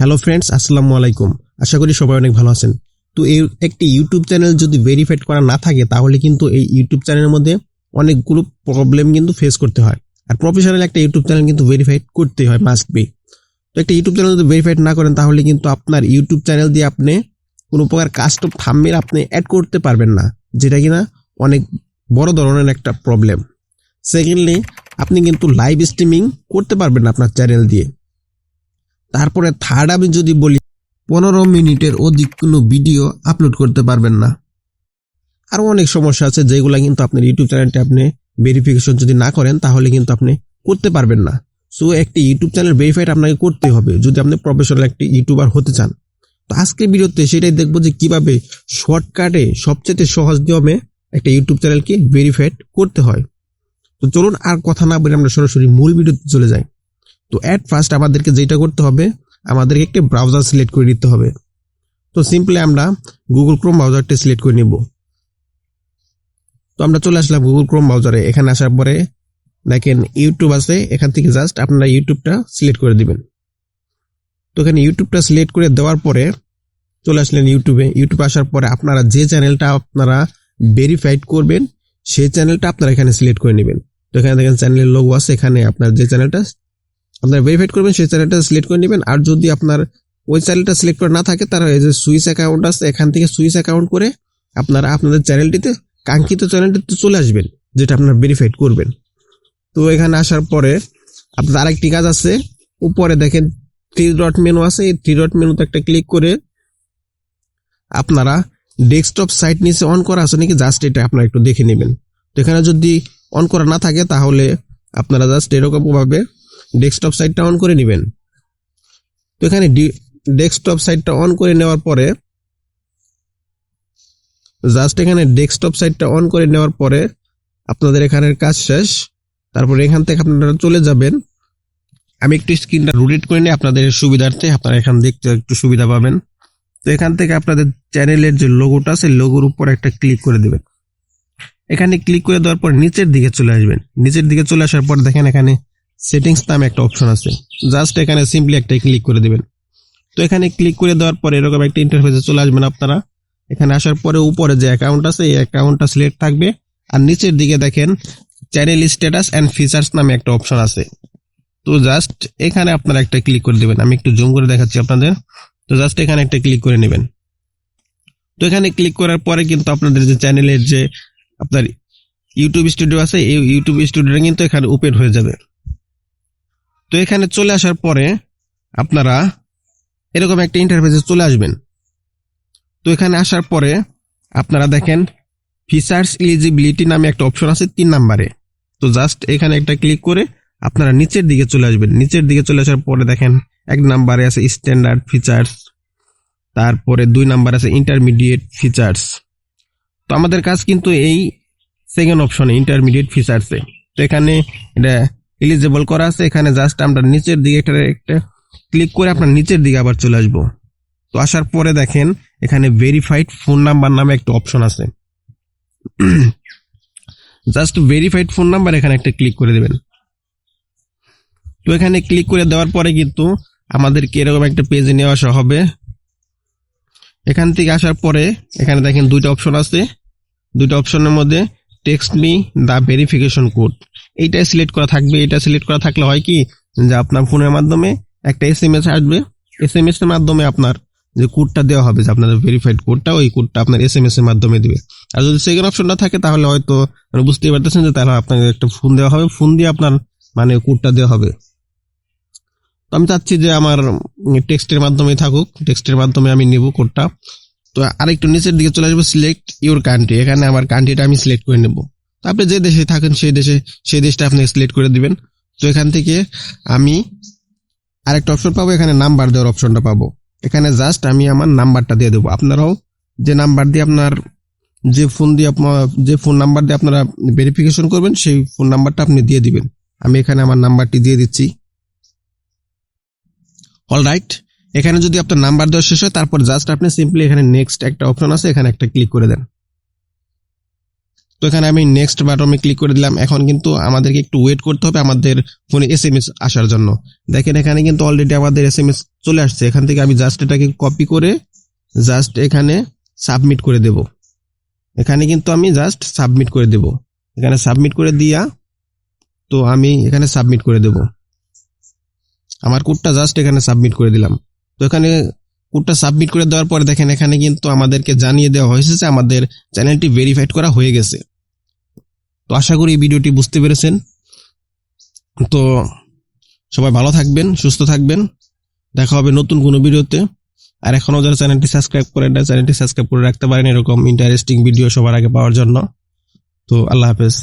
Hello friends আসসালামু আলাইকুম। আশা করি সবাই অনেক ভালো আছেন। তো এই একটি ইউটিউব চ্যানেল যদি ভেরিফাইড করা না থাকে, তাহলে কিন্তু এই ইউটিউব চ্যানেলের মধ্যে অনেকগুলো প্রবলেম কিন্তু ফেস করতে হয়। আর প্রফেশনাল একটা ইউটিউব চ্যানেল কিন্তু ভেরিফাইড করতে হয় মাস্ট বি তো একটা ইউটিউব চ্যানেল যদি ভেরিফাইড না করেন, তাহলে কিন্তু আপনার ইউটিউব চ্যানেল দিয়ে আপনি কোনো প্রকার কাস্টম থাম্বেল আপনি অ্যাড করতে পারবেন না, যেটা কিনা অনেক বড় ধরনের একটা প্রবলেম সেকেন্ডলি আপনি কিন্তু লাইভ স্ট্রিমিং করতে পারবেন না আপনার চ্যানেল দিয়ে। তারপরে থার্ড আমি যদি বলি, পনেরো মিনিটের অধিক কোনো ভিডিও আপলোড করতে পারবেন না। আরও অনেক সমস্যা আছে যেগুলো কিন্তু আপনার ইউটিউব চ্যানেলটি আপনি ভেরিফিকেশন যদি না করেন, তাহলে কিন্তু আপনি করতে পারবেন না। সো একটি ইউটিউব চ্যানেল ভেরিফাইড আপনাকে করতে হবে, যদি আপনি প্রফেশনাল একটি ইউটিউবার হতে চান। তো আজকের ভিডিওতে সেটাই দেখব যে কীভাবে শর্টকাটে সবচেয়ে সহজ নিয়মে একটা ইউটিউব চ্যানেলকে ভেরিফাইড করতে হয়। তো চলুন আর কথা না বলে আমরা সরাসরি মূল ভিডিওতে চলে যাই। তো অ্যাট ফার্স্ট আমাদেরকে যেটা করতে হবে, আমাদেরকে একটি ব্রাউজার সিলেক্ট করে নিতে হবে। তো সিম্পলি আমরা গুগল ক্রোম ব্রাউজারটি সিলেক্ট করে নিব। তো আমরা চলে আসলাম গুগল ক্রোম ব্রাউজারে এখানে আসার পরে দেখেন ইউটিউব আছে। এখান থেকে জাস্ট আপনারা ইউটিউবটা সিলেক্ট করে দিবেন। তো এখানে ইউটিউবটা সিলেক্ট করে দেওয়ার পরে চলে আসলেন ইউটিউবে ইউটিউবে আসার পরে আপনারা যে চ্যানেলটা আপনারা ভেরিফাইড করবেন, সেই চ্যানেলটা আপনারা এখানে সিলেক্ট করে নেবেন। তো এখানে দেখেন চ্যানেলের লোগো আছে। এখানে আপনার যে চ্যানেলটা আপনারা ভেরিফাইড করবেন, সেই চ্যানেলটা সিলেক্ট করে নেবেন। আর যদি আপনার ওই চ্যানেলটা সিলেক্ট করে না থাকে তারা এই যে সুইচ অ্যাকাউন্ট আছে, এখান থেকে সুইচ অ্যাকাউন্ট করে আপনারা আপনাদের চ্যানেলটিতে কাঙ্ক্ষিত চ্যানেলটিতে চলে আসবেন, যেটা আপনারা ভেরিফাইড করবেন। তো এখানে আসার পরে আপনার আরেকটি কাজ আছে। উপরে দেখেন থ্রি ডট মেনু আছে। এই থ্রি ডট মেনুতে একটা ক্লিক করে আপনারা ডেস্কটপ সাইট নিচে অন করা আছে নাকি জাস্ট এটা আপনারা একটু দেখে নেবেন। তো এখানে যদি অন করা না থাকে, তাহলে আপনারা জাস্ট এরকম ভাবে ডেস্কটপ সাইটটা অন করে নেবেন। তো এখানে ডেস্কটপ সাইটটা অন করে নেওয়ার পরে জাস্ট এখানে ডেস্কটপ সাইটটা অন করে নেওয়ার পরে আপনাদের এখানের কাজ শেষ। তারপরে এখান থেকে আপনারা চলে যাবেন। আমি একটু স্ক্রিনটা রোটেট করে নিই, আপনাদের সুবিধার্থে আপনারা এখান দেখতে একটু সুবিধা পাবেন। তো এখান থেকে আপনাদের চ্যানেলের যে লোগোটা আছে লোগোর উপর একটা ক্লিক করে দেবেন। এখানে ক্লিক করে দেওয়ার পর নিচের দিকে চলে আসবেন। নিচের দিকে চলে আসার পর দেখেন এখানে সেটিংস নামে একটা অপশন আছে। জাস্ট এখানে সিম্পলি একটা ক্লিক করে দেবেন। তো এখানে ক্লিক করে দেওয়ার পরে এরকম একটা ইন্টারফেসে চলে আসবেন আপনারা। এখানে আসার পরে উপরে যে অ্যাকাউন্ট আছে, এই অ্যাকাউন্টটা সিলেক্ট থাকবে। আর নিচের দিকে দেখেন চ্যানেল স্ট্যাটাস অ্যান্ড ফিচার্স নামে একটা অপশন আছে। তো জাস্ট এখানে আপনারা একটা ক্লিক করে দেবেন। আমি একটু জুম করে দেখাচ্ছি আপনাদের। তো জাস্ট এখানে একটা ক্লিক করে নেবেন। তো এখানে ক্লিক করার পরে কিন্তু আপনাদের যে চ্যানেলের যে আপনার ইউটিউব স্টুডিও আছে, এই ইউটিউব স্টুডিওটা কিন্তু এখানে ওপেন হয়ে যাবে। তো এখানে চলে আসার পরে আপনারা এরকম একটা ইন্টারফেসে চলে আসবেন। তো এখানে আসার পরে আপনারা দেখেন ফিচার্স এলিজিবিলিটি নামে একটা অপশন আছে তিন নাম্বারে তো জাস্ট এখানে একটা ক্লিক করে আপনারা নিচের দিকে চলে আসবেন। নিচের দিকে চলে আসার পরে দেখেন এক নাম্বারে আছে স্ট্যান্ডার্ড ফিচার্স তারপরে দুই নাম্বার আছে ইন্টারমিডিয়েট ফিচার্স তো আমাদের কাজ কিন্তু এই সেকেন্ড অপশনে ইন্টারমিডিয়েট ফিচার্সে তো এখানে এটা এলিজেবল করা আছে, এখানে জাস্ট আমরা নিচের দিকে একটা একটা ক্লিক করে আপনার নিচের দিকে আবার চলে আসব। তো আসার পরে দেখেন, এখানে ভেরিফাইড ফোন নাম্বার নামে একটা অপশন আছে। জাস্ট ভেরিফাইড ফোন নাম্বার এখানে একটা ক্লিক করে দেবেন। তো এখানে ক্লিক করে দেওয়ার পরে কিন্তু আমাদেরকে এরকম একটা পেজে নিয়ে আসা হবে। এখান থেকে আসার পরে এখানে দেখেন দুইটা অপশন আছে। দুইটা অপশনের মধ্যে text me the verification code এইটা সিলেক্ট করা থাকবে। এটা সিলেক্ট করা থাকলে হয় কি? যে আপনার ফোনের মাধ্যমে একটা এস এম এস আসবে। এস এম এস এর মাধ্যমে আপনার যে কোডটা দেওয়া হবে, যে আপনার ভেরিফাইড কোডটা ওই কোডটা আপনার এস এম এস এর মাধ্যমে দিবে। আর যদি সেকেন্ড অপশনটা থাকে, তাহলে হয়তো মানে বুঝতেই পারতেছেন যে তাহলে আপনাকে একটা ফোন দেওয়া হবে। ফোন দিয়ে আপনার মানে কোডটা দেওয়া হবে। তো আমি চাচ্ছি যে আমার টেক্সটের মাধ্যমে থাকুক। টেক্সটের মাধ্যমে আমি নিব কোডটা তো আরেকটু নিচের দিকে চলে আসব সিলেক্ট ইউর কান্ট্রি এখানে আমার কান্ট্রিটা আমি সিলেক্ট করে নেব। আপনি যে দেশে থাকেন, সেই দেশে, সেই দেশটা আপনি সিলেক্ট করে দিবেন। তো এখান থেকে আমি আরেকটা অপশন পাবো, এখানে নাম্বার দেওয়ার অপশনটা পাবো। এখানে জাস্ট আমি আমার নাম্বারটা দিয়ে দেবো। আপনারাও যে নাম্বার দিয়ে আপনার, যে ফোন দিয়ে আপনার যে ফোন নাম্বার দিয়ে আপনারা ভেরিফিকেশন করবেন, সেই ফোন নাম্বারটা আপনি দিয়ে দিবেন। আমি এখানে আমার নাম্বারটি দিয়ে দিচ্ছি। অল রাইট এখানে যদি আপনার নাম্বার দেওয়া শেষ হয়, তারপর জাস্ট আপনি সিম্পলি এখানে নেক্সট একটা অপশন আছে, এখানে একটা ক্লিক করে দেন। তো এখানে আমি নেক্সট বাটনে ক্লিক করে দিলাম। এখন কিন্তু আমাদেরকে একটু ওয়েট করতে হবে আমাদের ফোনে এস এম এস আসার জন্য। দেখেন এখানে কিন্তু অলরেডি আমাদের এস এম এস চলে আসছে। এখান থেকে আমি জাস্ট এটাকে কপি করে জাস্ট এখানে সাবমিট করে দেব। এখানে কিন্তু আমি জাস্ট সাবমিট করে দেব। এখানে সাবমিট করে দিয়া তো আমি এখানে সাবমিট করে দেব। আমার কোডটা জাস্ট এখানে সাবমিট করে দিলাম। তো এখানে কোডটা সাবমিট করে দেওয়ার পরে দেখেন এখানে কিন্তু আমাদেরকে জানিয়ে দেওয়া হয়েছে যে আমাদের চ্যানেলটি ভেরিফাইড করা হয়ে গেছে। তো আশা করি এই ভিডিওটি বুঝতে পেরেছেন। তো সবাই ভালো থাকবেন, সুস্থ থাকবেন। দেখা হবে নতুন কোনো ভিডিওতে। আর এখনও যারা চ্যানেলটি সাবস্ক্রাইব করেন না চ্যানেলটি সাবস্ক্রাইব করে রাখতে পারেন এরকম ইন্টারেস্টিং ভিডিও সবার আগে পাওয়ার জন্য। তো আল্লাহ হাফেজ।